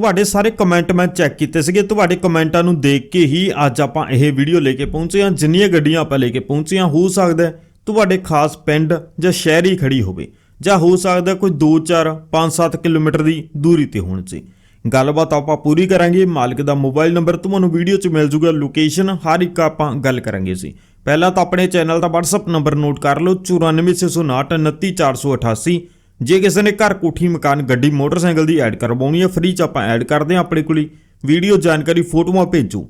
ਤੁਹਾਡੇ ਸਾਰੇ ਕਮੈਂਟ ਮੈਂ ਚੈੱਕ ਕੀਤੇ ਸੀਗੇ। ਤੁਹਾਡੇ ਕਮੈਂਟਾਂ ਨੂੰ ਦੇਖ ਕੇ ਹੀ ਅੱਜ ਆਪਾਂ ਇਹ ਵੀਡੀਓ ਲੈ ਕੇ ਪਹੁੰਚੇ ਹਾਂ। ਜਿੰਨੀਆਂ ਗੱਡੀਆਂ ਆਪਾਂ ਲੈ ਕੇ ਪਹੁੰਚੇ ਹਾਂ, ਹੋ ਸਕਦਾ ਤੁਹਾਡੇ ਖਾਸ ਪਿੰਡ ਜਾਂ ਸ਼ਹਿਰ ਹੀ ਖੜੀ ਹੋਵੇ। ਜਾਂ ਹੋ ਸਕਦਾ ਕੋਈ 2 4 5 7 ਕਿਲੋਮੀਟਰ ਦੀ ਦੂਰੀ ਤੇ ਹੋਣ 'ਚ ਗੱਲਬਾਤ ਆਪਾਂ ਪੂਰੀ ਕਰਾਂਗੇ। ਮਾਲਕ ਦਾ ਮੋਬਾਈਲ ਨੰਬਰ ਤੁਹਾਨੂੰ ਵੀਡੀਓ 'ਚ ਮਿਲ ਜੂਗਾ। ਲੋਕੇਸ਼ਨ ਹਰ ਇੱਕ ਆਪਾਂ ਗੱਲ ਕਰਾਂਗੇ ਸੀ ਪਹਿਲਾਂ ਤਾਂ ਆਪਣੇ ਚੈਨਲ ਦਾ WhatsApp ਨੰਬਰ ਨੋਟ ਕਰ ਲਓ। 9469299488 ਜੇ ਕਿਸੇ ਨੇ ਘਰ ਕੋਠੀ, ਮਕਾਨ, ਗੱਡੀ, ਮੋਟਰਸਾਈਕਲ ਦੀ ਐਡ ਕਰਵਾਉਣੀ ਹੈ, ਫ੍ਰੀ ਚ ਆਪਾਂ ਐਡ ਕਰਦੇ ਹਾਂ ਆਪਣੇ ਕੋਲ ਵੀਡੀਓ ਜਾਣਕਾਰੀ ਫੋਟੋਆਂ ਭੇਜੋ।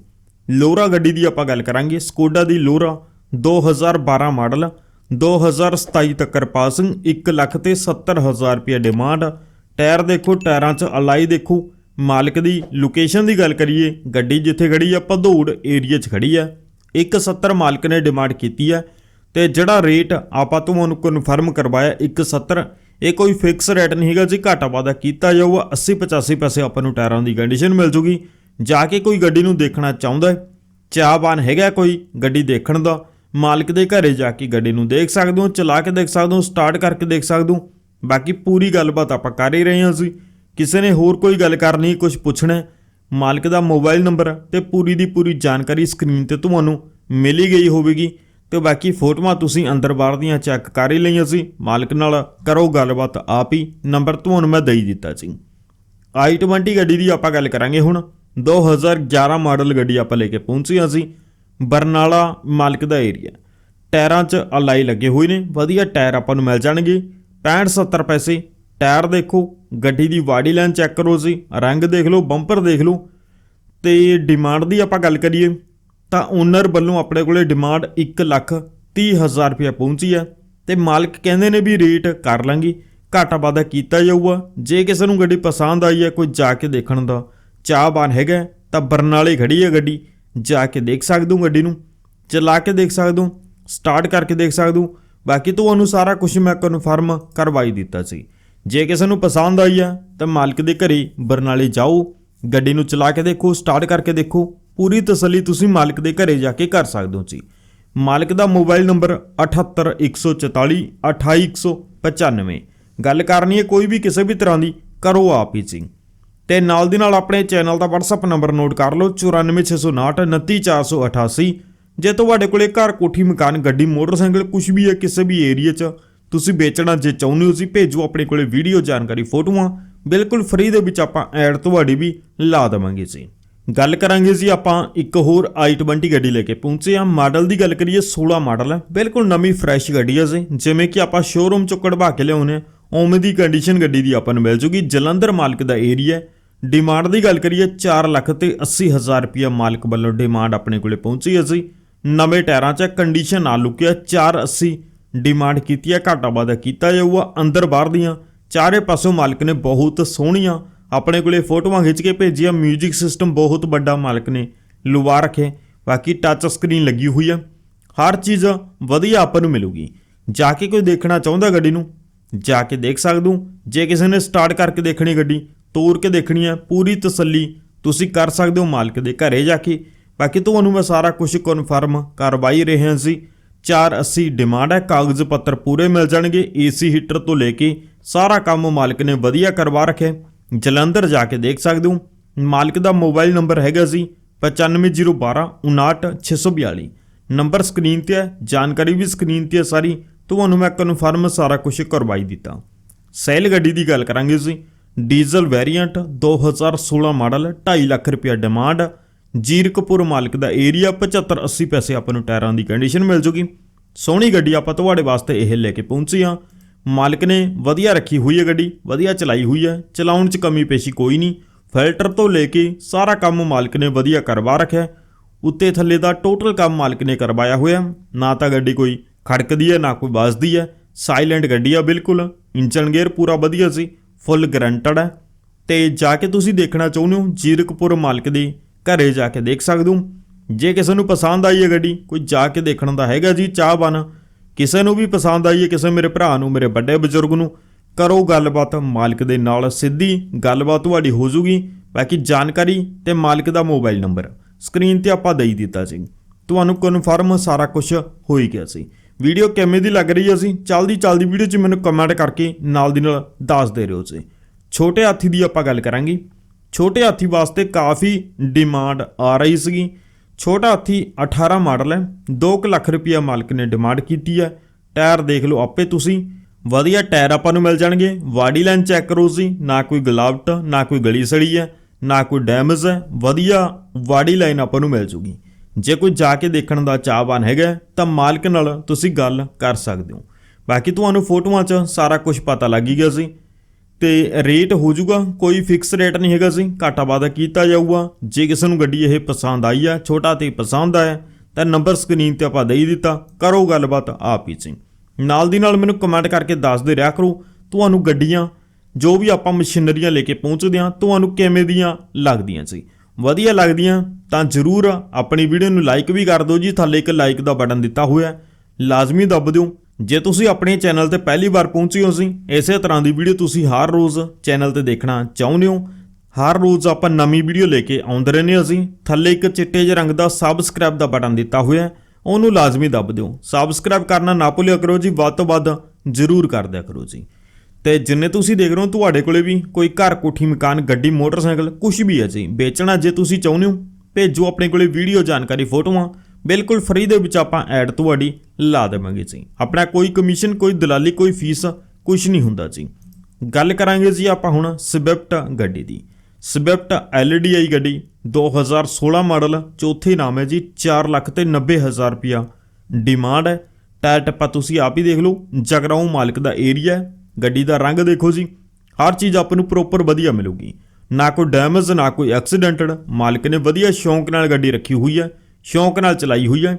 ਲੋਰਾ ਗੱਡੀ ਦੀ ਆਪਾਂ ਗੱਲ ਕਰਾਂਗੇ। ਸਕੋਡਾ ਦੀ ਲੋਰਾ 2012 ਮਾਡਲ 2027 ਤੱਕ ਪਾਸਿੰਗ 1 ਲੱਖ ਤੇ 70000 ਰੁਪਏ ਡਿਮਾਂਡ। ਟਾਇਰ ਦੇਖੋ, ਟਾਇਰਾਂ 'ਚ ਅਲਾਈ ਦੇਖੋ। ਮਾਲਕ ਦੀ ਲੋਕੇਸ਼ਨ ਦੀ ਗੱਲ ਕਰੀਏ, ਗੱਡੀ ਜਿੱਥੇ ਖੜੀ ਆ, ਭਦੌੜ ਏਰੀਆ 'ਚ ਖੜੀ ਆ। 170 ਮਾਲਕ ਨੇ ਡਿਮਾਂਡ ਕੀਤੀ ਹੈ ਤੇ ਜਿਹੜਾ ਰੇਟ ਆਪਾਂ ਤੁਹਾਨੂੰ ਕਨਫਰਮ ਕਰਵਾਇਆ 170 ਇਹ ਕੋਈ ਫਿਕਸ ਰੇਟ ਨਹੀਂ ਹੈਗਾ ਜੀ, ਘਾਟਾ ਵਾਦਾ ਕੀਤਾ ਜਾਊਗਾ 80 85 ਪੈਸੇ ਆਪਾਂ ਨੂੰ ਟਾਇਰਾਂ ਦੀ ਕੰਡੀਸ਼ਨ ਮਿਲ ਜੂਗੀ। ਜਾ ਕੇ ਕੋਈ ਗੱਡੀ ਨੂੰ ਦੇਖਣਾ ਚਾਹੁੰਦਾ ਹੈ, ਚਾਹਵਾਨ ਹੈਗਾ ਕੋਈ ਗੱਡੀ ਦੇਖਣ ਦਾ, ਮਾਲਕ ਦੇ ਘਰੇ ਜਾ ਕੇ ਗੱਡੀ ਨੂੰ ਦੇਖ ਸਕਦੇ ਹੋ, ਚਲਾ ਕੇ ਦੇਖ ਸਕਦੇ ਹੋ ਸਟਾਰਟ ਕਰਕੇ ਦੇਖ ਸਕਦੇ ਹੋ। ਬਾਕੀ ਪੂਰੀ ਗੱਲਬਾਤ ਆਪਾਂ ਕਰ ਹੀ ਰਹੇ ਹਾਂ ਅਸੀਂ ਕਿਸੇ ਨੇ ਹੋਰ ਕੋਈ ਗੱਲ ਕਰਨੀ ਕੁਝ ਪੁੱਛਣਾ ਮਾਲਕ ਦਾ ਮੋਬਾਈਲ ਨੰਬਰ ਤੇ ਪੂਰੀ ਦੀ ਪੂਰੀ ਜਾਣਕਾਰੀ ਸਕਰੀਨ ਤੇ ਤੁਹਾਨੂੰ ਮਿਲੀ ਗਈ ਹੋਵੇਗੀ। ਤੇ ਬਾਕੀ ਫੋਟੋਆਂ ਤੁਸੀਂ ਅੰਦਰ ਬਾਹਰ ਦੀਆਂ ਚੈੱਕ ਕਰ ਹੀ ਲਈਆਂ ਸੀ। ਮਾਲਕ ਨਾਲ ਕਰੋ ਗੱਲਬਾਤ, ਆਪ ਹੀ ਨੰਬਰ ਤੁਹਾਨੂੰ ਮੈਂ ਦੇਈ ਦਿੱਤਾ ਸੀ। i20 ਗੱਡੀ ਦੀ ਆਪਾਂ ਗੱਲ ਕਰਾਂਗੇ ਹੁਣ। 2011 ਮਾਡਲ ਗੱਡੀ ਆਪਾਂ ਲੈ ਕੇ ਪਹੁੰਚੇ ਹਾਂ ਅਸੀਂ ਬਰਨਾਲਾ ਮਾਲਕ ਦਾ ਏਰੀਆ। ਟਾਇਰਾਂ 'ਚ ਅਲਾਈ ਲੱਗੇ ਹੋਏ ਨੇ। ਵਧੀਆ ਟਾਇਰ ਆਪਾਂ ਨੂੰ ਮਿਲ ਜਾਣਗੇ। 65 70 ਪੈਸੇ। ਟਾਇਰ ਦੇਖੋ, ਗੱਡੀ ਦੀ ਬਾਡੀ ਲਾਈਨ ਚੈੱਕ ਕਰੋ ਜੀ ਰੰਗ ਦੇਖ ਲਓ, ਬੰਪਰ ਦੇਖ ਲਓ। ਤੇ ਡਿਮਾਂਡ ਦੀ ਆਪਾਂ ਗੱਲ ਕਰੀਏ। ਤਾਂ ਓਨਰ ਵੱਲੋਂ ਆਪਣੇ ਕੋਲੇ ਡਿਮਾਂਡ 1 ਲੱਖ 30 ਹਜ਼ਾਰ ਰੁਪਏ ਪਹੁੰਚੀ ਆ ਤੇ ਮਾਲਕ ਕਹਿੰਦੇ ਨੇ ਵੀ ਰੇਟ ਕਰ ਲਾਂਗੇ। ਘਾਟਾ ਵਾਧਾ ਕੀਤਾ ਜਾਊਗਾ। ਜੇ ਕਿਸੇ ਨੂੰ ਗੱਡੀ ਪਸੰਦ ਆਈ ਹੈ, ਕੋਈ ਜਾ ਕੇ ਦੇਖਣ ਦਾ ਚਾਹਬਾਨ ਹੈਗਾ ਤਾਂ ਬਰਨਾਲੇ ਖੜੀ ਹੈ ਗੱਡੀ। ਜਾ ਕੇ ਦੇਖ ਸਕਦੇ ਹੋ ਗੱਡੀ ਨੂੰ। ਚਲਾ ਕੇ ਦੇਖ ਸਕਦੇ ਹੋ। ਸਟਾਰਟ ਕਰਕੇ ਦੇਖ ਸਕਦੇ ਹੋ। ਬਾਕੀ ਤੁਹਾਨੂੰ ਸਾਰਾ ਕੁਝ ਮੈਂ ਕਨਫਰਮ ਕਰਵਾਈ ਦਿੱਤਾ ਸੀ। ਜੇ ਕਿਸੇ ਨੂੰ ਪਸੰਦ ਆਈ ਹੈ, ਤਾਂ ਮਾਲਕ ਦੇ ਘਰੇ ਬਰਨਾਲੇ ਜਾਓ। ਗੱਡੀ ਨੂੰ ਚਲਾ ਕੇ ਦੇਖੋ ਸਟਾਰਟ ਕਰਕੇ ਦੇਖੋ। ਪੂਰੀ ਤਸੱਲੀ ਤੁਸੀਂ ਮਾਲਕ ਦੇ ਘਰੇ ਜਾ ਕੇ ਕਰ ਸਕਦੇ ਹੋ ਜੀ। ਮਾਲਕ ਦਾ ਮੋਬਾਈਲ ਨੰਬਰ 78144 28195 ਗੱਲ ਕਰਨੀ ਹੈ ਕੋਈ ਵੀ ਕਿਸੇ ਵੀ ਤਰ੍ਹਾਂ ਦੀ, ਕਰੋ ਆਪ ਹੀ ਜੀ। ਤੇ ਨਾਲ ਦੀ ਨਾਲ ਆਪਣੇ ਚੈਨਲ ਦਾ WhatsApp ਨੰਬਰ ਨੋਟ ਕਰ ਲਓ 9469 29488 ਜੇ ਤੁਹਾਡੇ ਕੋਲੇ ਘਰ, ਕੋਠੀ, ਮਕਾਨ, ਗੱਡੀ, ਮੋਟਰਸਾਈਕਲ ਕੁਝ ਵੀ ਹੈ ਕਿਸੇ ਵੀ ਏਰੀਆ 'ਚ, ਤੁਸੀਂ ਵੇਚਣਾ ਜੇ ਚਾਹੁੰਦੇ ਹੋ ਤੁਸੀਂ ਭੇਜੋ ਆਪਣੇ ਕੋਲੇ ਵੀਡੀਓ ਜਾਣਕਾਰੀ ਫੋਟੋਆਂ। ਬਿਲਕੁਲ ਫ੍ਰੀ ਦੇ ਵਿੱਚ ਆਪਾਂ ਐਡ ਤੁਹਾਡੀ ਵੀ ਲਾ ਦੇਵਾਂਗੇ ਜੀ। ਗੱਲ ਕਰਾਂਗੇ ਜੀ ਆਪਾਂ ਇੱਕ ਹੋਰ i20 ਗੱਡੀ ਲੈ ਕੇ ਪਹੁੰਚੇ ਆ ਮਾਡਲ ਦੀ ਗੱਲ ਕਰੀਏ 16 ਮਾਡਲ ਹੈ। ਬਿਲਕੁਲ ਨਵੀਂ ਫਰੈਸ਼ ਗੱਡੀ ਹੈ ਜੀ। ਜਿਵੇਂ ਕਿ ਆਪਾਂ ਸ਼ੋਰੂਮ ਚੋਂ ਕਢਵਾ ਕੇ ਲਿਆਉਨੇ ਆ ਉਵੇਂ ਦੀ ਕੰਡੀਸ਼ਨ ਗੱਡੀ ਦੀ ਆਪਾਂ ਨੂੰ ਮਿਲ ਜੂਗੀ। ਜਲੰਧਰ ਮਾਲਕ ਦਾ ਏਰੀਆ ਹੈ। ਡਿਮਾਂਡ ਦੀ ਗੱਲ ਕਰੀਏ 4 ਲੱਖ ਤੇ 80 ਹਜ਼ਾਰ ਰੁਪਇਆ ਮਾਲਕ ਵੱਲੋਂ ਡਿਮਾਂਡ ਆਪਣੇ ਕੋਲੇ ਪਹੁੰਚੀ ਹੈ ਜੀ। ਨਵੇਂ ਟਾਇਰਾਂ 'ਚ ਕੰਡੀਸ਼ਨ ਆ ਲੁਕਿਆ 480 ਡਿਮਾਂਡ ਕੀਤੀ ਹੈ। ਘਾਟਾ ਵਾਧਾ ਕੀਤਾ ਜਾਊਗਾ, ਅੰਦਰ ਬਾਹਰ ਦੀਆਂ। ਚਾਰੇ ਪਾਸੋਂ ਮਾਲਕ ਨੇ ਬਹੁਤ ਸੋਹਣੀਆਂ ਆਪਣੇ ਕੋਲੇ ਫੋਟੋਆਂ ਖਿੱਚ ਕੇ ਭੇਜੀਆਂ। 뮤직 ਸਿਸਟਮ ਬਹੁਤ ਵੱਡਾ ਮਾਲਕ ਨੇ। ਲੁਵਾ ਰੱਖੇ। ਬਾਕੀ ਟੱਚ ਸਕਰੀਨ ਲੱਗੀ ਹੋਈ ਆ। ਹਰ ਚੀਜ਼ ਵਧੀਆ ਆਪਾਂ ਨੂੰ ਮਿਲੂਗੀ। ਜਾ ਕੇ ਕੋਈ ਦੇਖਣਾ ਚਾਹੁੰਦਾ ਗੱਡੀ ਨੂੰ, ਜਾ ਕੇ ਦੇਖ ਸਕਦੇ। ਜੇ ਕਿਸੇ ਨੇ ਸਟਾਰਟ ਕਰਕੇ ਦੇਖਣੀ ਗੱਡੀ, ਤੋਰ ਕੇ ਦੇਖਣੀ ਹੈ ਪੂਰੀ ਤਸੱਲੀ ਤੁਸੀਂ ਕਰ ਸਕਦੇ ਹੋ ਮਾਲਕ ਦੇ ਘਰੇ ਜਾ ਕੇ। ਬਾਕੀ ਤੁਹਾਨੂੰ ਮੈਂ ਸਾਰਾ ਕੁਝ ਕਨਫਰਮ ਕਰਵਾਈ ਰਿਹਾ ਸੀ। 480 ਡਿਮਾਂਡ ਹੈ ਕਾਗਜ਼ ਪੱਤਰ ਪੂਰੇ ਮਿਲ ਜਾਣਗੇ। ਏਸੀ ਹੀਟਰ ਤੋਂ ਲੈ ਕੇ ਸਾਰਾ ਕੰਮ ਮਾਲਕ ਨੇ ਵਧੀਆ ਕਰਵਾ ਰੱਖਿਆ। ਜਲੰਧਰ ਜਾ ਕੇ ਦੇਖ ਸਕਦੇ ਹੋ। ਮਾਲਕ ਦਾ ਮੋਬਾਈਲ ਨੰਬਰ ਹੈਗਾ ਸੀ 9501599642 ਨੰਬਰ ਸਕਰੀਨ ਤੇ ਹੈ, ਜਾਣਕਾਰੀ ਵੀ ਸਕਰੀਨ ਤੇ ਹੈ ਸਾਰੀ। ਤੁਹਾਨੂੰ ਮੈਂ ਕਨਫਰਮ ਸਾਰਾ ਕੁਝ ਕਰਵਾਈ ਦਿੱਤਾ। ਸੈਲ ਗੱਡੀ ਦੀ ਗੱਲ ਕਰਾਂਗੇ ਜੀ ਡੀਜ਼ਲ ਵੇਰੀਐਂਟ 2016 ਮਾਡਲ 2.5 ਲੱਖ ਰੁਪਏ ਡਿਮਾਂਡ ਜੀਰਕਪੁਰ ਮਾਲਕ ਦਾ ਏਰੀਆ 75 80 ਪੈਸੇ ਆਪਾਂ ਨੂੰ ਟਾਇਰਾਂ ਦੀ ਕੰਡੀਸ਼ਨ ਮਿਲ ਜੂਗੀ। ਸੋਹਣੀ ਗੱਡੀ ਆਪਾਂ ਤੁਹਾਡੇ ਵਾਸਤੇ ਇਹ ਲੈ ਕੇ ਪਹੁੰਚੀ ਹਾਂ। ਮਾਲਕ ਨੇ ਵਧੀਆ ਰੱਖੀ ਹੋਈ ਹੈ ਗੱਡੀ, ਵਧੀਆ ਚਲਾਈ ਹੋਈ ਹੈ, ਚਲਾਉਣ 'ਚ ਕਮੀ ਪੇਸ਼ੀ ਕੋਈ ਨਹੀਂ। ਫਿਲਟਰ ਤੋਂ ਲੈ ਕੇ ਸਾਰਾ ਕੰਮ ਮਾਲਕ ਨੇ ਵਧੀਆ ਕਰਵਾ ਰੱਖਿਆ ਉੱਤੇ ਥੱਲੇ ਦਾ ਟੋਟਲ ਕੰਮ ਮਾਲਕ ਨੇ ਕਰਵਾਇਆ ਹੋਇਆ ਨਾ ਤਾਂ ਗੱਡੀ ਕੋਈ ਖੜਕਦੀ ਹੈ, ਨਾ ਕੋਈ ਵੱਜਦੀ ਹੈ। ਸਾਇਲੈਂਟ ਗੱਡੀ ਆ ਬਿਲਕੁਲ। ਇੰਜਨ ਗੇਅਰ ਪੂਰਾ ਵਧੀਆ ਸੀ ਫੁੱਲ ਗਰੰਟਡ ਹੈ। ਤੇ ਜਾ ਕੇ ਤੁਸੀਂ ਦੇਖਣਾ ਚਾਹੁੰਦੇ ਹੋ, ਜੀਰਕਪੁਰ ਮਾਲਕ ਦੇ ਘਰੇ ਜਾ ਕੇ ਦੇਖ ਸਕਦੇ ਹੋ। ਜੇ ਕਿਸੇ ਨੂੰ ਪਸੰਦ ਆਈ ਹੈ ਗੱਡੀ, ਕੋਈ ਜਾ ਕੇ ਦੇਖਣ ਦਾ ਹੈਗਾ ਜੀ ਚਾਹਵਾਨ ਕਿਸੇ ਨੂੰ ਵੀ ਪਸੰਦ ਆਈ ਹੈ, ਕਿਸੇ ਮੇਰੇ ਭਰਾ ਨੂੰ, ਮੇਰੇ ਵੱਡੇ ਬਜ਼ੁਰਗ ਨੂੰ, ਕਰੋ ਗੱਲਬਾਤ ਮਾਲਕ ਦੇ ਨਾਲ, ਸਿੱਧੀ ਗੱਲਬਾਤ ਤੁਹਾਡੀ ਹੋ ਜੂਗੀ। ਬਾਕੀ ਜਾਣਕਾਰੀ ਤੇ ਮਾਲਕ ਦਾ ਮੋਬਾਈਲ ਨੰਬਰ, ਸਕਰੀਨ ਤੇ ਆਪਾਂ ਦੇਈ ਦਿੱਤਾ ਸੀ। ਤੁਹਾਨੂੰ ਕਨਫਰਮ ਸਾਰਾ ਕੁਝ ਹੋ ਹੀ ਗਿਆ ਸੀ। ਵੀਡੀਓ ਕਿਵੇਂ ਦੀ ਲੱਗ ਰਹੀ ਹੈ ਸੀ ਚਲਦੀ ਚਲਦੀ ਵੀਡੀਓ 'ਚ ਮੈਨੂੰ ਕਮੈਂਟ ਕਰਕੇ ਨਾਲ ਦੀ ਨਾਲ ਦੱਸ ਦੇ ਰਹੋ ਸੀ ਛੋਟੇ ਹਾਥੀ ਦੀ ਆਪਾਂ ਗੱਲ ਕਰਾਂਗੇ। ਛੋਟੇ ਹਾਥੀ ਵਾਸਤੇ ਕਾਫੀ ਡਿਮਾਂਡ ਆ ਰਹੀ ਸੀਗੀ। ਛੋਟਾ ਹਾਥੀ 18 ਮਾਡਲ ਹੈ 2 ਲੱਖ ਰੁਪਇਆ ਮਾਲਕ ਨੇ ਡਿਮਾਂਡ ਕੀਤੀ ਹੈ। ਟਾਇਰ ਦੇਖ ਲਓ ਆਪੇ ਤੁਸੀਂ। ਵਧੀਆ ਟਾਇਰ ਆਪਾਂ ਨੂੰ ਮਿਲ ਜਾਣਗੇ। ਵਾਡੀ ਲਾਈਨ ਚੈੱਕ ਕਰੋ ਜੀ ਨਾ ਕੋਈ ਗਲਾਵਟ, ਨਾ ਕੋਈ ਗਲੀ ਸੜੀ ਹੈ, ਨਾ ਕੋਈ ਡੈਮੇਜ ਹੈ। ਵਧੀਆ ਵਾੜੀ ਲਾਈਨ ਆਪਾਂ ਨੂੰ ਮਿਲ ਜੂਗੀ। ਜੇ ਕੋਈ ਜਾ ਕੇ ਦੇਖਣ ਦਾ ਚਾਹਵਾਨ ਹੈਗਾ ਤਾਂ ਮਾਲਕ ਨਾਲ ਤੁਸੀਂ ਗੱਲ ਕਰ ਸਕਦੇ ਹੋ। ਬਾਕੀ ਤੁਹਾਨੂੰ ਫੋਟੋਆਂ 'ਚ ਸਾਰਾ ਕੁਝ ਪਤਾ ਲੱਗ ਹੀ ਗਿਆ ਸੀ। ਤੇ ਰੇਟ ਹੋ ਜਾਊਗਾ ਕੋਈ ਫਿਕਸ ਰੇਟ ਨਹੀਂ ਹੈਗਾ ਸੀ ਘਾਟਾ ਵਾਧਾ ਕੀਤਾ ਜਾਊਗਾ। ਜੇ ਕਿਸੇ ਨੂੰ ਗੱਡੀ ਇਹ ਪਸੰਦ ਆਈ ਆ, ਛੋਟਾ ਤੇ ਪਸੰਦ ਆਇਆ, ਤਾਂ ਨੰਬਰ ਸਕਰੀਨ ਤੇ ਆਪਾਂ ਦੇਈ ਦਿੱਤਾ। ਕਰੋ ਗੱਲਬਾਤ ਆਪ ਹੀ ਸੀ ਨਾਲ ਦੀ ਨਾਲ ਮੈਨੂੰ ਕਮੈਂਟ ਕਰਕੇ ਦੱਸਦੇ ਰਿਹਾ ਕਰੋ, ਤੁਹਾਨੂੰ ਗੱਡੀਆਂ, ਜੋ ਵੀ ਆਪਾਂ ਮਸ਼ੀਨਰੀਆਂ ਲੈ ਕੇ ਪਹੁੰਚਦੇ ਹਾਂ, ਤੁਹਾਨੂੰ ਕਿਵੇਂ ਦੀਆਂ ਲੱਗਦੀਆਂ ਸੀ ਵਧੀਆ ਲੱਗਦੀਆਂ ਤਾਂ ਜਰੂਰ ਆਪਣੀ ਵੀਡੀਓ ਨੂੰ ਲਾਈਕ ਵੀ ਕਰ ਦਿਓ ਜੀ। ਥੱਲੇ ਇੱਕ ਲਾਈਕ ਦਾ ਬਟਨ ਦਿੱਤਾ ਹੋਇਆ ਲਾਜ਼ਮੀ ਦੱਬ ਦਿਓ। ਜੇ ਤੁਸੀਂ ਆਪਣੇ ਚੈਨਲ ਤੇ ਪਹਿਲੀ ਵਾਰ ਪਹੁੰਚੇ ਹੋ ਸੀ ਇਸੇ ਤਰ੍ਹਾਂ ਦੀ ਵੀਡੀਓ ਤੁਸੀਂ ਹਰ ਰੋਜ਼ ਚੈਨਲ ਤੇ ਦੇਖਣਾ ਚਾਹੁੰਦੇ ਹੋ। ਹਰ ਰੋਜ਼ ਆਪਾਂ ਨਵੀਂ ਵੀਡੀਓ ਲੈ ਕੇ ਆਉਂਦੇ ਰਹਿੰਦੇ ਹਾਂ ਅਸੀਂ ਥੱਲੇ ਇੱਕ ਚਿੱਟੇ ਜਿਹੇ ਰੰਗ ਦਾ ਸਬਸਕ੍ਰਾਈਬ ਦਾ ਬਟਨ ਦਿੱਤਾ ਹੋਇਆ ਹੈ। ਉਹਨੂੰ ਲਾਜ਼ਮੀ ਦੱਬ ਦਿਓ। ਸਬਸਕ੍ਰਾਈਬ ਕਰਨਾ ਨਾ ਭੁੱਲਿਆ ਕਰੋ ਜੀ, ਵੱਧ ਤੋਂ ਵੱਧ ਜ਼ਰੂਰ ਕਰ ਦਿਆ ਕਰੋ ਜੀ। ਤੇ ਜਿੰਨੇ ਤੁਸੀਂ ਦੇਖ ਰਹੇ ਹੋ ਤੁਹਾਡੇ ਕੋਲੇ ਵੀ ਕੋਈ ਘਰ ਕੋਠੀ, ਮਕਾਨ, ਗੱਡੀ, ਮੋਟਰਸਾਈਕਲ ਕੁਝ ਵੀ ਹੈ ਜੀ। ਵੇਚਣਾ ਜੇ ਤੁਸੀਂ ਚਾਹੁੰਦੇ ਹੋ, ਭੇਜੋ ਆਪਣੇ ਕੋਲੇ ਵੀਡੀਓ ਜਾਣਕਾਰੀ ਫੋਟੋਆਂ। ਬਿਲਕੁਲ ਫ੍ਰੀ ਦੇ ਵਿੱਚ ਆਪਾਂ ਐਡ ਤੁਹਾਡੀ ਲਾ ਦੇਵਾਂਗੇ ਜੀ। ਆਪਣਾ ਕੋਈ ਕਮਿਸ਼ਨ ਕੋਈ ਦਲਾਲੀ, ਕੋਈ ਫੀਸ ਕੁਝ ਨਹੀਂ ਹੁੰਦਾ ਜੀ। ਗੱਲ ਕਰਾਂਗੇ ਜੀ ਆਪਾਂ ਹੁਣ ਸਵਿਫਟ ਗੱਡੀ ਦੀ। ਸਵਿਫਟ ਐਲਡੀਆਈ ਗੱਡੀ 2016 ਮਾਡਲ, ਚੌਥੇ ਨਾਮ ਹੈ ਜੀ 4 ਲੱਖ ਤੇ 90 ਹਜ਼ਾਰ ਰੁਪਿਆ ਡਿਮਾਂਡ ਹੈ। ਟਾਇਰ ਟੱਪਾ ਤੁਸੀਂ ਆਪ ਹੀ ਦੇਖ ਲਓ, ਜਗਰਾਉਂ ਮਾਲਕ ਦਾ ਏਰੀਆ ਹੈ। ਗੱਡੀ ਦਾ ਰੰਗ ਦੇਖੋ ਜੀ, ਹਰ ਚੀਜ਼ ਆਪਾਂ ਨੂੰ ਪ੍ਰੋਪਰ ਵਧੀਆ ਮਿਲੂਗੀ। ਨਾ ਕੋਈ ਡੈਮੇਜ ਨਾ ਕੋਈ ਐਕਸੀਡੈਂਟਡ ਮਾਲਕ ਨੇ ਵਧੀਆ ਸ਼ੌਂਕ ਨਾਲ ਗੱਡੀ ਰੱਖੀ ਹੋਈ ਹੈ। ਸ਼ੌਂਕ ਨਾਲ ਚਲਾਈ ਹੋਈ ਹੈ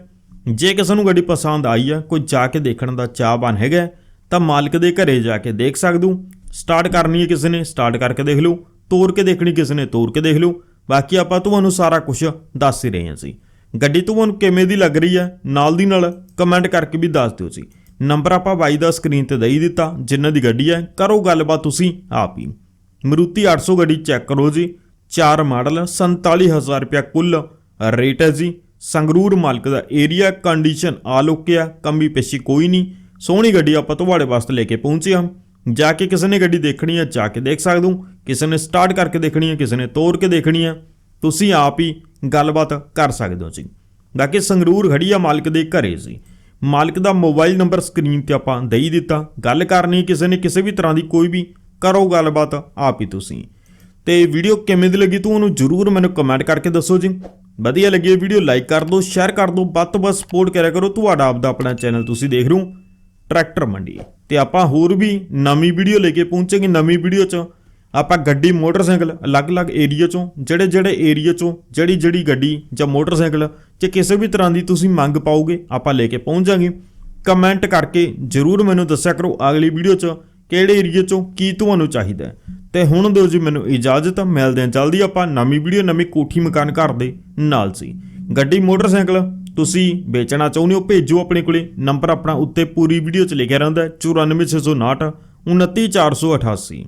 ਜੇ ਕਿਸੇ ਨੂੰ ਗੱਡੀ ਪਸੰਦ ਆਈ ਹੈ ਕੋਈ ਜਾ ਕੇ ਦੇਖਣ ਦਾ ਚਾਹਵਾਨ ਹੈਗਾ ਤਾਂ ਮਾਲਕ ਦੇ ਘਰੇ ਜਾ ਕੇ ਦੇਖ ਸਕਦੇ। ਸਟਾਰਟ ਕਰਨੀ ਹੈ ਕਿਸੇ ਨੇ, ਸਟਾਰਟ ਕਰਕੇ ਦੇਖ ਲਓ। ਤੋੜ ਕੇ ਦੇਖਣੀ ਕਿਸੇ ਨੇ ਤੋੜ ਕੇ ਦੇਖ ਲਓ। ਬਾਕੀ ਆਪਾਂ ਤੁਹਾਨੂੰ ਸਾਰਾ ਕੁਝ ਦੱਸ ਹੀ ਰਹੇ ਹਾਂ ਜੀ। ਗੱਡੀ ਤੁਹਾਨੂੰ ਕਿਵੇਂ ਦੀ ਲੱਗ ਰਹੀ ਹੈ ਨਾਲ ਦੀ ਨਾਲ ਕਮੈਂਟ ਕਰਕੇ ਵੀ ਦੱਸ ਦਿਓ ਜੀ। ਨੰਬਰ ਆਪਾਂ ਬਾਈ ਦਾ ਸਕਰੀਨ ਤੇ ਦੇਈ ਦਿੱਤਾ ਜਿਨ੍ਹਾਂ ਦੀ ਗੱਡੀ ਹੈ ਕਰੋ ਗੱਲਬਾਤ ਤੁਸੀਂ ਆਪ ਹੀ। ਮਰੂਤੀ 800 ਗੱਡੀ ਚੈੱਕ ਕਰੋ ਜੀ। 4 ਮਾਡਲ 47000 ਰੁਪਇਆ ਕੁੱਲ ਰੇਟ ਹੈ ਜੀ। ਸੰਗਰੂਰ ਮਾਲਕ ਦਾ ਏਰੀਆ ਕੰਡੀਸ਼ਨ ਆ ਓਕੇ ਆ ਕਮੀ ਪੇਸ਼ੀ ਕੋਈ ਨਹੀਂ। ਸੋਹਣੀ ਗੱਡੀ ਆਪਾਂ ਤੁਹਾਡੇ ਵਾਸਤੇ ਲੈ ਕੇ ਪਹੁੰਚੇ ਹਾਂ। ਜਾ ਕੇ ਕਿਸੇ ਨੇ ਗੱਡੀ ਦੇਖਣੀ ਹੈ ਜਾ ਕੇ ਦੇਖ ਸਕਦੇ ਹੋ। ਕਿਸੇ ਨੇ ਸਟਾਰਟ ਕਰਕੇ ਦੇਖਣੀ ਹੈ ਕਿਸੇ ਨੇ ਤੋੜ ਕੇ ਦੇਖਣੀ ਹੈ ਤੁਸੀਂ ਆਪ ਹੀ ਗੱਲਬਾਤ ਕਰ ਸਕਦੇ ਹੋ ਜੀ। ਬਾਕੀ ਸੰਗਰੂਰ ਖੜੀ ਮਾਲਕ ਦੇ ਘਰੇ ਸੀ ਮਾਲਕ ਦਾ ਮੋਬਾਈਲ ਨੰਬਰ ਸਕਰੀਨ ਤੇ ਆਪਾਂ ਦੇਈ ਦਿੱਤਾ। ਗੱਲ ਕਰਨੀ ਕਿਸੇ ਨੇ ਕਿਸੇ ਵੀ ਤਰ੍ਹਾਂ ਦੀ ਕੋਈ ਵੀ, ਕਰੋ ਗੱਲਬਾਤ ਆਪ ਹੀ ਤੁਸੀਂ। ਤੇ ਵੀਡੀਓ ਕਿਵੇਂ ਦੀ ਲੱਗੀ ਤੁਹਾਨੂੰ ਜਰੂਰ ਮੈਨੂੰ ਕਮੈਂਟ ਕਰਕੇ ਦੱਸੋ ਜੀ। ਵਧੀਆ ਲੱਗੀ ਵੀਡੀਓ ਲਾਈਕ ਕਰ ਦਿਓ ਸ਼ੇਅਰ ਕਰ ਦਿਓ, ਵੱਧ ਤੋਂ ਵੱਧ ਸਪੋਰਟ ਕਰਿਆ ਕਰੋ ਤੁਹਾਡਾ ਆਪਦਾ ਆਪਣਾ ਚੈਨਲ ਤੁਸੀਂ ਦੇਖ ਰਹੇ ਹੋ ਟਰੈਕਟਰ ਮੰਡੀ। ਤੇ ਆਪਾਂ ਹੋਰ ਵੀ ਨਵੀਂ ਵੀਡੀਓ ਲੈ ਕੇ ਪਹੁੰਚਾਂਗੇ ਨਵੀਂ ਵੀਡੀਓ 'ਚ। ਆਪਾਂ ਗੱਡੀ, ਮੋਟਰਸਾਈਕਲ, ਅਲੱਗ-ਅਲੱਗ ਏਰੀਆ 'ਚੋਂ ਜਿਹੜੇ ਜਿਹੜੇ ਏਰੀਆ 'ਚੋਂ ਜਿਹੜੀ ਜਿਹੜੀ ਗੱਡੀ ਜਾਂ ਮੋਟਰਸਾਈਕਲ ਜੇ ਕਿਸੇ ਵੀ ਤਰ੍ਹਾਂ ਦੀ ਤੁਸੀਂ ਮੰਗ ਪਾਓਗੇ, ਆਪਾਂ ਲੈ ਕੇ ਪਹੁੰਚਾਂਗੇ। ਕਮੈਂਟ ਕਰਕੇ ਜਰੂਰ ਮੈਨੂੰ ਦੱਸਿਆ ਕਰੋ ਅਗਲੀ ਵੀਡੀਓ 'ਚ ਕਿਹੜੇ ਏਰੀਆ 'ਚੋਂ ਕੀ ਤੁਹਾਨੂੰ ਚਾਹੀਦਾ ਹੈ। ਤੇ ਹੁਣ ਦਿਓ ਜੀ ਮੈਨੂੰ ਇਜਾਜ਼ਤ, ਮਿਲਦੇ ਹਾਂ ਜਲਦੀ ਆਪਾਂ ਨਵੀਂ ਵੀਡੀਓ, ਨਵੀਂ ਕੋਠੀ ਮਕਾਨ ਘਰ ਦੇ ਨਾਲ ਸੀ ਗੱਡੀ, ਮੋਟਰਸਾਈਕਲ, ਤੁਸੀਂ ਵੇਚਣਾ ਚਾਹੁੰਦੇ ਹੋ, ਭੇਜੋ ਆਪਣੇ ਕੋਲੇ। ਨੰਬਰ ਆਪਣਾ ਉੱਤੇ ਪੂਰੀ ਵੀਡੀਓ 'ਚ ਲਿਖਿਆ ਰਹਿੰਦਾ ਹੈ 94659 29488